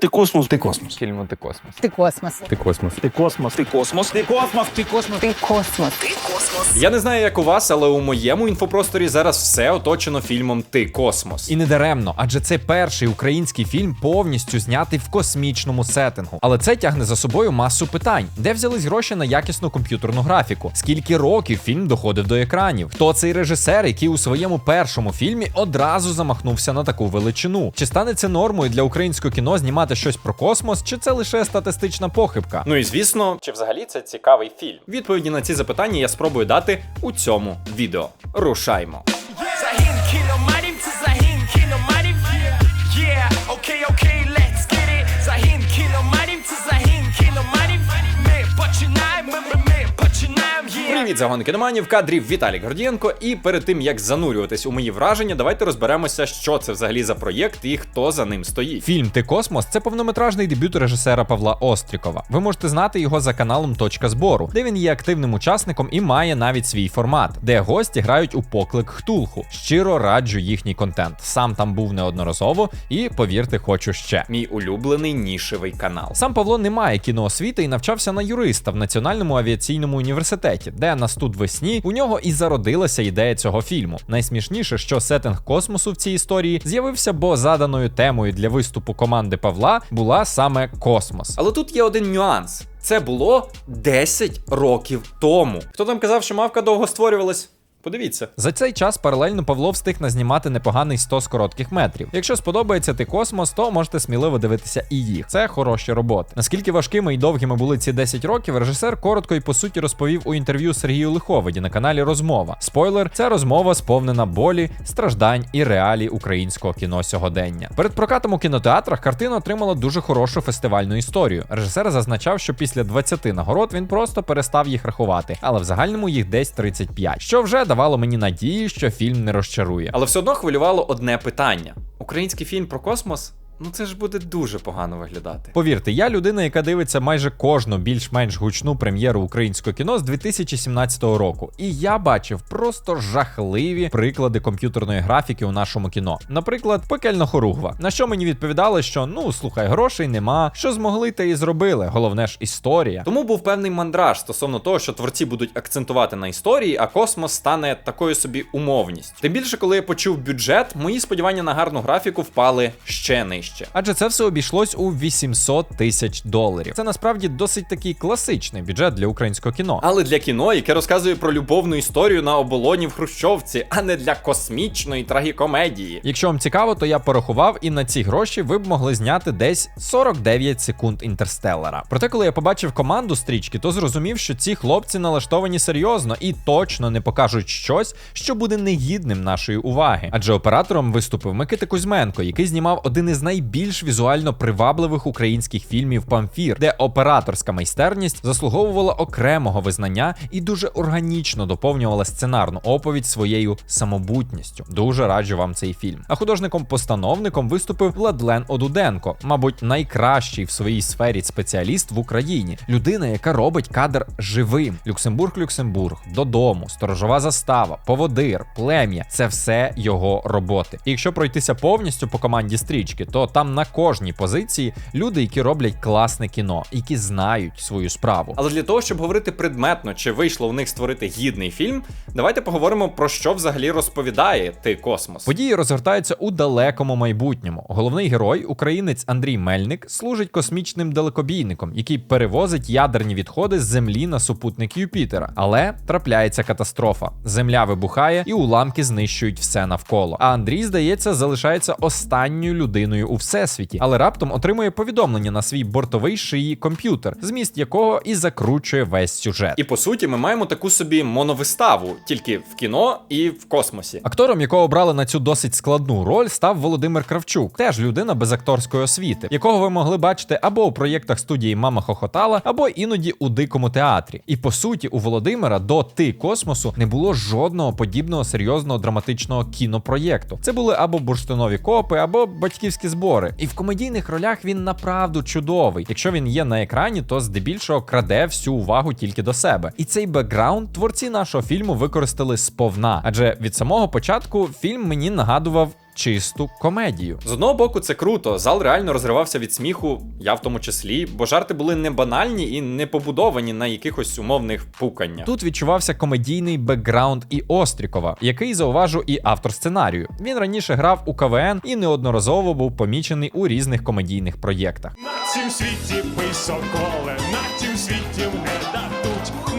Ти космос, ти космос. Фільму ти космос. Ти космос. Ти космос. Ти космос, ти космос, ти космос, ти космос. Ти космос. Я не знаю, як у вас, але у моєму інфопросторі зараз все оточено фільмом Ти космос. І не даремно, адже це перший український фільм повністю знятий в космічному сеттингу. Але це тягне за собою масу питань: де взялись гроші на якісну комп'ютерну графіку? Скільки років фільм доходив до екранів? Хто цей режисер, який у своєму першому фільмі одразу замахнувся на таку величину? Чи стане це нормою для українського кіно знімати щось про космос, чи це лише статистична похибка? Ну і звісно, чи взагалі це цікавий фільм? Відповіді на ці запитання я спробую дати у цьому відео. Рушаймо. Привіт, загон кіноманів, в кадрі Віталій Гордієнко. І перед тим як занурюватись у мої враження, давайте розберемося, що це взагалі за проєкт і хто за ним стоїть. Фільм Ти Космос це повнометражний дебют режисера Павла Острікова. Ви можете знати його за каналом Точка збору, де він є активним учасником і має навіть свій формат, де гості грають у поклик Хтулху. Щиро раджу їхній контент. Сам там був неодноразово, і повірте, хочу ще. Мій улюблений нішевий канал. Сам Павло не має кіноосвіти і навчався на юриста в Національному авіаційному університеті, де на студвесні у нього і зародилася ідея цього фільму. Найсмішніше, що сеттинг космосу в цій історії з'явився, бо заданою темою для виступу команди Павла була саме космос. Але тут є один нюанс. Це було 10 років тому. Хто там казав, що мавка довго створювалась? Подивіться. За цей час паралельно Павло встиг назнімати непоганий 100 з коротких метрів. Якщо сподобається ти космос, то можете сміливо дивитися і їх. Це хороші роботи. Наскільки важкими і довгими були ці 10 років, режисер коротко і по суті розповів у інтерв'ю Сергію Лиховиді на каналі Розмова. Спойлер, ця розмова сповнена болі, страждань і реалій українського кіно сьогодення. Перед прокатом у кінотеатрах картина отримала дуже хорошу фестивальну історію. Режисер зазначав, що після 20 нагород він просто перестав їх рахувати, але в загальному їх десь 35, що вже давало мені надії, що фільм не розчарує. Але все одно хвилювало одне питання: український фільм про космос? Ну це ж буде дуже погано виглядати. Повірте, я людина, яка дивиться майже кожну більш-менш гучну прем'єру українського кіно з 2017 року. І я бачив просто жахливі приклади комп'ютерної графіки у нашому кіно. Наприклад, пекельна хоругва. На що мені відповідали, що ну слухай, грошей нема, що змогли, те і зробили. Головне ж історія. Тому був певний мандраж стосовно того, що творці будуть акцентувати на історії, а космос стане такою собі умовністю. Тим більше, коли я почув бюджет, мої сподівання на гарну графіку впали ще нижче. Адже це все обійшлось у 800 тисяч доларів. Це насправді досить такий класичний бюджет для українського кіно. Але для кіно, яке розказує про любовну історію на оболоні в Хрущовці, а не для космічної трагікомедії. Якщо вам цікаво, то я порахував, і на ці гроші ви б могли зняти десь 49 секунд інтерстеллара. Проте, коли я побачив команду стрічки, то зрозумів, що ці хлопці налаштовані серйозно і точно не покажуть щось, що буде негідним нашої уваги. Адже оператором виступив Микита Кузьменко, який знімав один із найбільш візуально привабливих українських фільмів Памфір, де операторська майстерність заслуговувала окремого визнання і дуже органічно доповнювала сценарну оповідь своєю самобутністю. Дуже раджу вам цей фільм. А художником-постановником виступив Владлен Одуденко, мабуть, найкращий в своїй сфері спеціаліст в Україні. Людина, яка робить кадр живим. Люксембург, Люксембург, додому, сторожова застава, поводир, плем'я це все його роботи. І якщо пройтися повністю по команді стрічки, то там на кожній позиції люди, які роблять класне кіно, які знають свою справу. Але для того, щоб говорити предметно, чи вийшло у них створити гідний фільм, давайте поговоримо про що взагалі розповідає ти космос. Події розгортаються у далекому майбутньому. Головний герой, українець Андрій Мельник, служить космічним далекобійником, який перевозить ядерні відходи з землі на супутник Юпітера. Але трапляється катастрофа. Земля вибухає і уламки знищують все навколо. А Андрій, здається, залишається останньою людиною у всесвіті, але раптом отримує повідомлення на свій бортовий шиї комп'ютер, зміст якого і закручує весь сюжет. І по суті, ми маємо таку собі моновиставу, тільки в кіно і в космосі. Актором, якого обрали на цю досить складну роль, став Володимир Кравчук, теж людина без акторської освіти, якого ви могли бачити або у проєктах студії Мама Хохотала, або іноді у дикому театрі. І по суті, у Володимира до ти космосу не було жодного подібного серйозного драматичного кінопроєкту. Це були або бурштинові копи, або батьківські збори. І в комедійних ролях він направду чудовий. Якщо він є на екрані, то здебільшого краде всю увагу тільки до себе. І цей бекграунд творці нашого фільму використали сповна, адже від самого початку фільм мені нагадував чисту комедію. З одного боку, це круто. Зал реально розривався від сміху, я в тому числі, бо жарти були не банальні і не побудовані на якихось умовних пуканнях. Тут відчувався комедійний бекграунд і Острікова, який зауважу і автор сценарію. Він раніше грав у КВН і неодноразово був помічений у різних комедійних проєктах. На цім світі пий соколе, на цім світі не дадуть.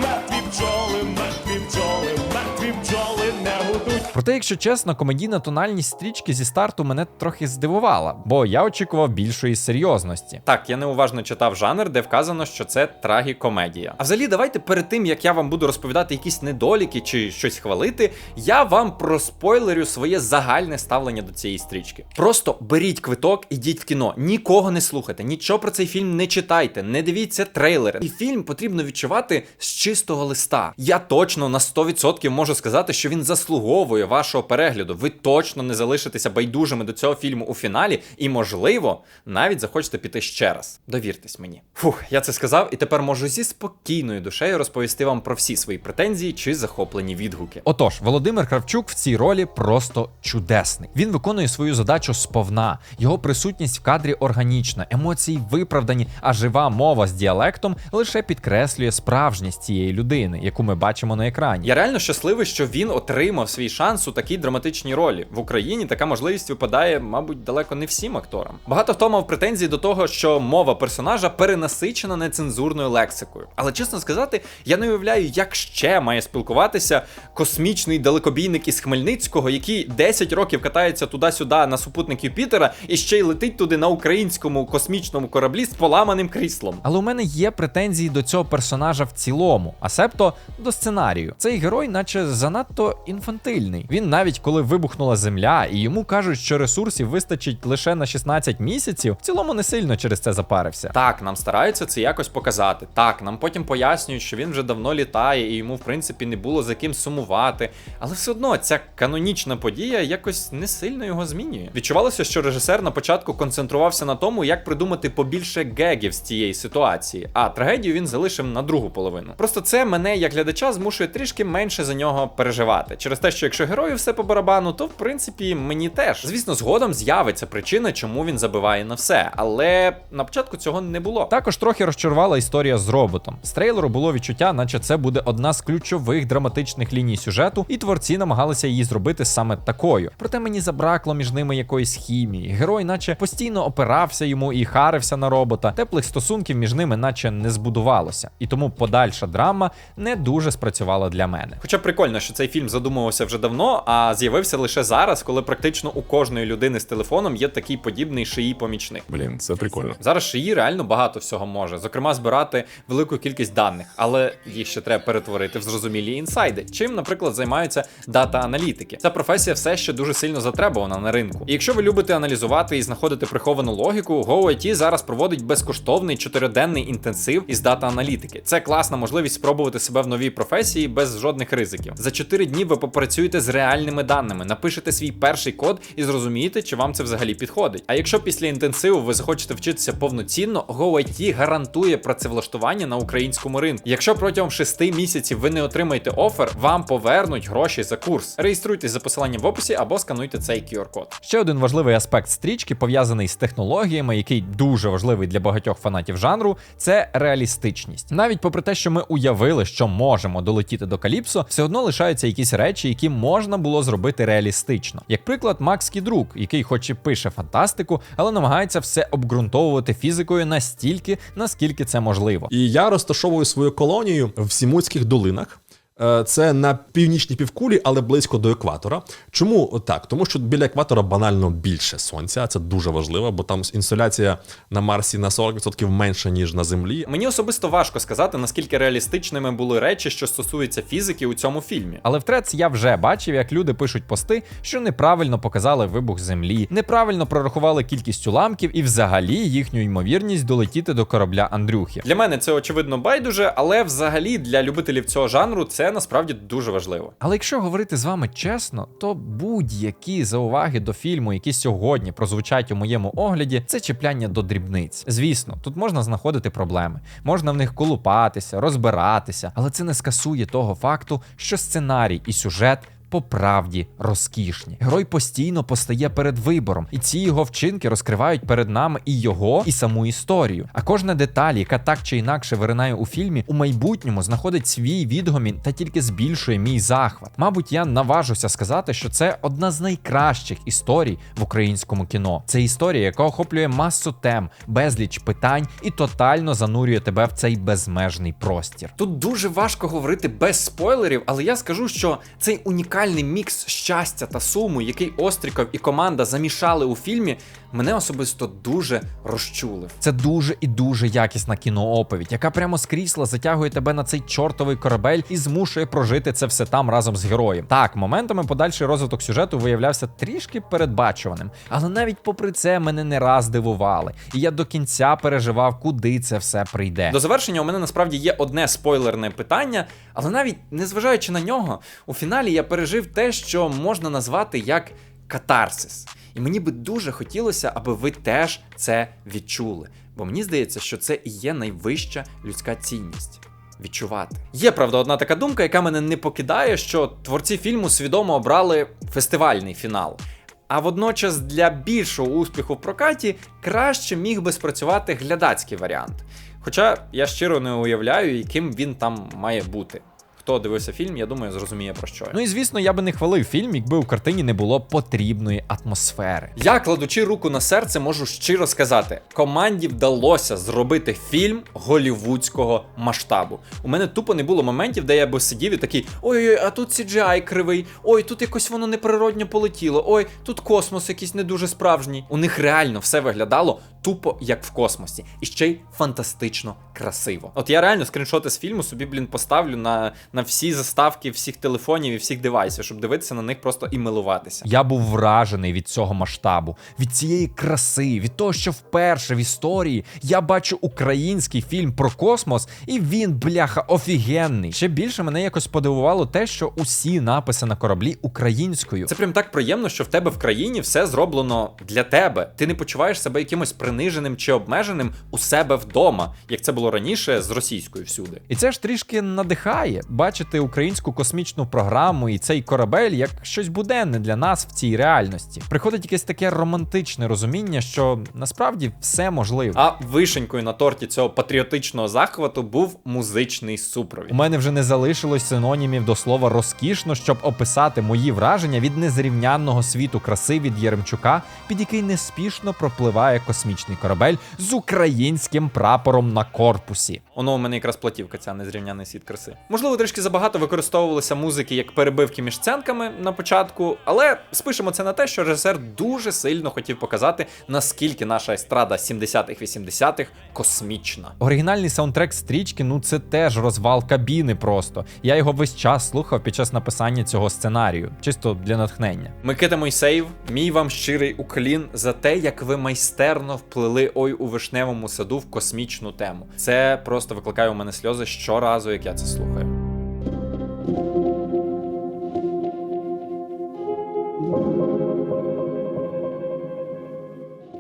Проте, якщо чесно, комедійна тональність стрічки зі старту мене трохи здивувала, бо я очікував більшої серйозності. Так, я неуважно читав жанр, де вказано, що це трагікомедія. А взагалі, давайте перед тим як я вам буду розповідати якісь недоліки чи щось хвалити, я вам проспойлерю своє загальне ставлення до цієї стрічки. Просто беріть квиток, ідіть в кіно, нікого не слухайте, нічого про цей фільм не читайте, не дивіться трейлери. І фільм потрібно відчувати з чистого листа. Я точно на 100% можу сказати, що він заслуговує вашого перегляду. Ви точно не залишитеся байдужими до цього фільму у фіналі, і, можливо, навіть захочете піти ще раз. Довіртесь мені. Фух, я це сказав, і тепер можу зі спокійною душею розповісти вам про всі свої претензії чи захоплені відгуки. Отож, Володимир Кравчук в цій ролі просто чудесний. Він виконує свою задачу сповна. Його присутність в кадрі органічна, емоції виправдані, а жива мова з діалектом лише підкреслює справжність цієї людини, яку ми бачимо на екрані. Я реально щасливий, що він отримав свій шанс у такій драматичній ролі. В Україні така можливість випадає, мабуть, далеко не всім акторам. Багато хто мав претензії до того, що мова персонажа перенасичена нецензурною лексикою. Але чесно сказати, я не уявляю, як ще має спілкуватися космічний далекобійник із Хмельницького, який 10 років катається туди-сюди на супутник Юпітера і ще й летить туди на українському космічному кораблі з поламаним кріслом. Але у мене є претензії до цього персонажа в цілому, а себто до сценарію. Цей герой, наче занадто інфантильний. Він навіть коли вибухнула земля, і йому кажуть, що ресурсів вистачить лише на 16 місяців, в цілому не сильно через це запарився. Так, нам стараються це якось показати. Так, нам потім пояснюють, що він вже давно літає і йому, в принципі, не було за ким сумувати. Але все одно ця канонічна подія якось не сильно його змінює. Відчувалося, що режисер на початку концентрувався на тому, як придумати побільше гегів з цієї ситуації, а трагедію він залишив на другу половину. Просто це мене, як глядача, змушує трішки менше за нього переживати. Через те, що якщо герою все по барабану, то в принципі мені теж. Звісно, згодом з'явиться причина, чому він забиває на все. Але на початку цього не було. Також трохи розчарувала історія з роботом. З трейлеру було відчуття, наче це буде одна з ключових драматичних ліній сюжету, і творці намагалися її зробити саме такою. Проте мені забракло між ними якоїсь хімії. Герой, наче постійно опирався йому і харився на робота. Теплих стосунків між ними, наче не збудувалося. І тому подальша драма не дуже спрацювала для мене. Хоча прикольно, що цей фільм задумувався вже давно, а з'явився лише зараз, коли практично у кожної людини з телефоном є такий подібний шиї помічник. Блін, це прикольно. Зараз шиї реально багато всього може, зокрема, збирати велику кількість даних, але їх ще треба перетворити в зрозумілі інсайди. Чим, наприклад, займаються дата-аналітики. Ця професія все ще дуже сильно затребувана на ринку. І якщо ви любите аналізувати і знаходити приховану логіку, GoIT зараз проводить безкоштовний чотириденний інтенсив із дата-аналітики. Це класна можливість спробувати себе в новій професії без жодних ризиків. За 4 дні ви попрацюєте з реальними даними, напишете свій перший код і зрозумієте, чи вам це взагалі підходить. А якщо після інтенсиву ви захочете вчитися повноцінно, GoIT гарантує працевлаштування на українському ринку. Якщо протягом 6 місяців ви не отримаєте офер, вам повернуть гроші за курс. Реєструйтесь за посиланням в описі або скануйте цей QR-код. Ще один важливий аспект стрічки, пов'язаний з технологіями, який дуже важливий для багатьох фанатів жанру, це реалістичність. Навіть попри те, що ми уявили, що можемо долетіти до Каліпсо, все одно лишаються якісь речі, які можна було зробити реалістично. Як приклад, Макс Кідрук, який, хоч і пише фантастику, але намагається все обґрунтовувати фізикою настільки, наскільки це можливо. І я розташовую свою колонію в Сімутських долинах. Е, Це на північній півкулі, але близько до екватора. Чому так? Тому що біля екватора банально більше сонця. Це дуже важливо, бо там інсоляція на Марсі на 40% менша ніж на Землі. Мені особисто важко сказати, наскільки реалістичними були речі, що стосуються фізики у цьому фільмі. Але в трец я вже бачив, як люди пишуть пости, що неправильно показали вибух землі, неправильно прорахували кількість уламків і взагалі їхню ймовірність долетіти до корабля Андрюхи. Для мене це очевидно байдуже, але взагалі для любителів цього жанру це насправді дуже важливо. Але якщо говорити з вами чесно, то будь-які зауваги до фільму, які сьогодні прозвучать у моєму огляді, це чіпляння до дрібниць. Звісно, тут можна знаходити проблеми, можна в них колупатися, розбиратися, але це не скасує того факту, що сценарій і сюжет по правді розкішні. Герой постійно постає перед вибором, і ці його вчинки розкривають перед нами і його, і саму історію. А кожна деталь, яка так чи інакше виринає у фільмі, у майбутньому знаходить свій відгомін та тільки збільшує мій захват. Мабуть, я наважуся сказати, що це одна з найкращих історій в українському кіно. Це історія, яка охоплює масу тем, безліч питань і тотально занурює тебе в цей безмежний простір. Тут дуже важко говорити без спойлерів, але я скажу, що цей унікальний мікс щастя та суму, який Остріков і команда замішали у фільмі, мене особисто дуже розчулив. Це дуже і дуже якісна кінооповідь, яка прямо з крісла затягує тебе на цей чортовий корабель і змушує прожити це все там разом з героєм. Так, моментами подальший розвиток сюжету виявлявся трішки передбачуваним, але навіть попри це мене не раз дивували, і я до кінця переживав, куди це все прийде. До завершення у мене насправді є одне спойлерне питання, але навіть незважаючи на нього, у фіналі я пережив те, що можна назвати як катарсис. І мені би дуже хотілося, аби ви теж це відчули. Бо мені здається, що це і є найвища людська цінність. Відчувати. Є правда одна така думка, яка мене не покидає, що творці фільму свідомо обрали фестивальний фінал. А водночас для більшого успіху в прокаті краще міг би спрацювати глядацький варіант. Хоча я щиро не уявляю, яким він там має бути. Хто дивився фільм, я думаю, зрозуміє про що. я. Ну і звісно, я би не хвалив фільм, якби у картині не було потрібної атмосфери. Я, кладучи руку на серце, можу щиро сказати: команді вдалося зробити фільм голівудського масштабу. У мене тупо не було моментів, де я би сидів і такий: ой-ой, а тут CGI кривий, ой, тут якось воно неприродньо полетіло, ой, тут космос якийсь не дуже справжній. У них реально все виглядало тупо як в космосі, і ще й фантастично красиво. От я реально скріншоти з фільму собі, блін, поставлю на, на всі заставки всіх телефонів і всіх девайсів, щоб дивитися на них просто і милуватися. Я був вражений від цього масштабу, від цієї краси, від того, що вперше в історії я бачу український фільм про космос, і він, бляха, офігенний. Ще більше мене якось подивувало те, що усі написи на кораблі українською. Це прям так приємно, що в тебе в країні все зроблено для тебе. Ти не почуваєш себе якимось приниженим чи обмеженим у себе вдома, як це було раніше з російською всюди. І це ж трішки надихає бачити українську космічну програму і цей корабель як щось буденне для нас в цій реальності. Приходить якесь таке романтичне розуміння, що насправді все можливо. А вишенькою на торті цього патріотичного захвату був музичний супровід. У мене вже не залишилось синонімів до слова розкішно, щоб описати мої враження від незрівнянного світу краси від Єремчука, під який неспішно пропливає космічний корабель з українським прапором на корпусі. Воно у мене якраз платівка, ця незрівняний світ краси. Можливо, трішки забагато використовувалися музики як перебивки між сценками на початку, але спишемо це на те, що режисер дуже сильно хотів показати, наскільки наша естрада 70-х, 80-х космічна. Оригінальний саундтрек стрічки, ну це теж розвал кабіни просто. Я його весь час слухав під час написання цього сценарію, чисто для натхнення. Микита Мойсеєв, мій вам щирий уклін за те, як ви майстерно вплили ой у вишневому саду в космічну тему. Це просто викликає у мене сльози щоразу, як я це слухаю.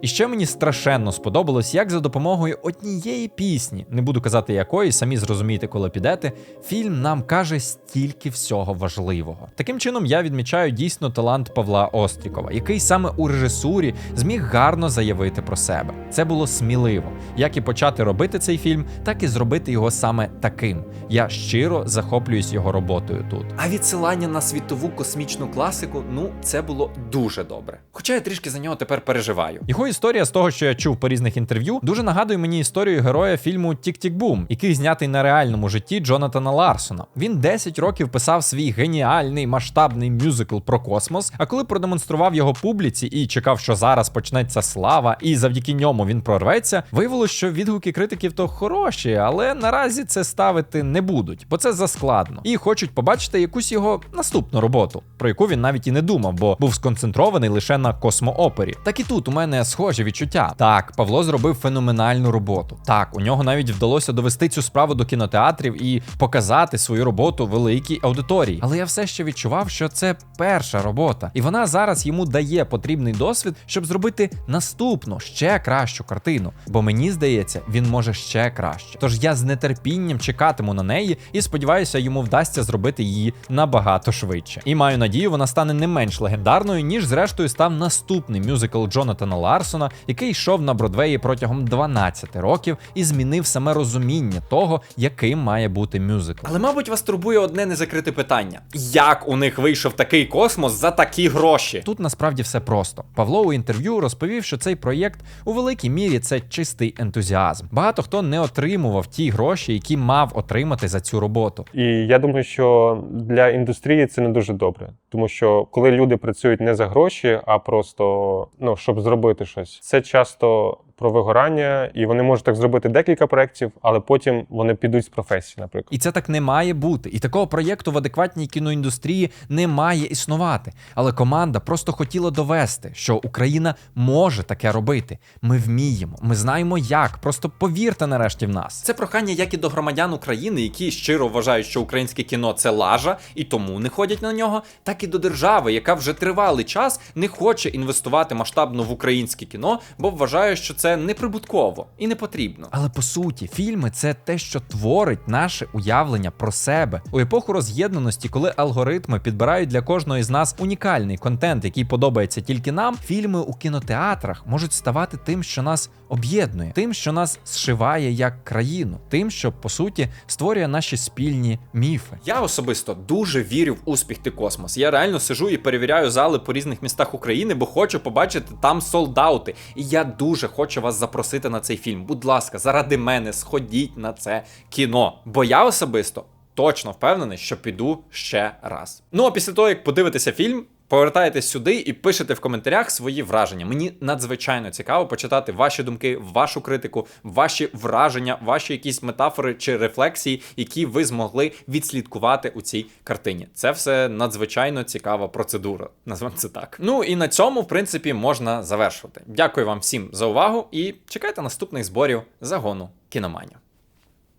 І ще мені страшенно сподобалось, як за допомогою однієї пісні, не буду казати якої, самі зрозумієте, коли підете, фільм нам каже стільки всього важливого. Таким чином, я відмічаю дійсно талант Павла Острікова, який саме у режисурі зміг гарно заявити про себе. Це було сміливо, як і почати робити цей фільм, так і зробити його саме таким. Я щиро захоплююсь його роботою тут. А відсилання на світову космічну класику, ну це було дуже добре. Хоча я трішки за нього тепер переживаю. Його історія з того, що я чув по різних інтерв'ю, дуже нагадує мені історію героя фільму Тік-Тік-Бум, який знятий на реальному житті Джонатана Ларсона. Він 10 років писав свій геніальний масштабний мюзикл про космос. А коли продемонстрував його публіці і чекав, що зараз почнеться слава, і завдяки ньому він прорветься, виявилось, що відгуки критиків то хороші, але наразі це ставити не будуть, бо це заскладно. І хочуть побачити якусь його наступну роботу, про яку він навіть і не думав, бо був сконцентрований лише на космоопері. Так і тут у мене схоже схожі відчуття. Так, Павло зробив феноменальну роботу. Так, у нього навіть вдалося довести цю справу до кінотеатрів і показати свою роботу великій аудиторії. Але я все ще відчував, що це перша робота, і вона зараз йому дає потрібний досвід, щоб зробити наступну ще кращу картину. Бо мені здається, він може ще краще. Тож я з нетерпінням чекатиму на неї і сподіваюся, йому вдасться зробити її набагато швидше. І маю надію, вона стане не менш легендарною, ніж зрештою став наступний мюзикл Джонатана Ларсона, який йшов на Бродвеї протягом 12 років і змінив саме розуміння того, яким має бути мюзикл. Але, мабуть, вас турбує одне незакрите питання: як у них вийшов такий космос за такі гроші? Тут насправді все просто. Павло у інтерв'ю розповів, що цей проєкт у великій мірі це чистий ентузіазм. Багато хто не отримував ті гроші, які мав отримати за цю роботу. І я думаю, що для індустрії це не дуже добре, тому що коли люди працюють не за гроші, а просто ну щоб зробити щось, це часто про вигорання, і вони можуть так зробити декілька проєктів, але потім вони підуть з професії, наприклад. І це так не має бути. І такого проєкту в адекватній кіноіндустрії не має існувати. Але команда просто хотіла довести, що Україна може таке робити. Ми вміємо, ми знаємо як. Просто повірте нарешті в нас. Це прохання як і до громадян України, які щиро вважають, що українське кіно це лажа і тому не ходять на нього, так і до держави, яка вже тривалий час не хоче інвестувати масштабно в українське кіно, бо вважає, що це неприбутково і не потрібно. Але по суті, фільми це те, що творить наше уявлення про себе у епоху роз'єднаності, коли алгоритми підбирають для кожного із нас унікальний контент, який подобається тільки нам. Фільми у кінотеатрах можуть ставати тим, що нас об'єднує, тим, що нас зшиває як країну, тим, що по суті створює наші спільні міфи. Я особисто дуже вірю в успіх ти космос. Я реально сижу і перевіряю зали по різних містах України, бо хочу побачити там солдати. І я дуже хочу вас запросити на цей фільм. Будь ласка, заради мене сходіть на це кіно. Бо я особисто точно впевнений, що піду ще раз. Ну а після того, як подивитися фільм. Повертаєтесь сюди і пишете в коментарях свої враження. Мені надзвичайно цікаво почитати ваші думки, вашу критику, ваші враження, ваші якісь метафори чи рефлексії, які ви змогли відслідкувати у цій картині. Це все надзвичайно цікава процедура. Назвемо це так. Ну і на цьому, в принципі, можна завершувати. Дякую вам всім за увагу і чекайте наступних зборів загону кіноманів.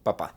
Па-па.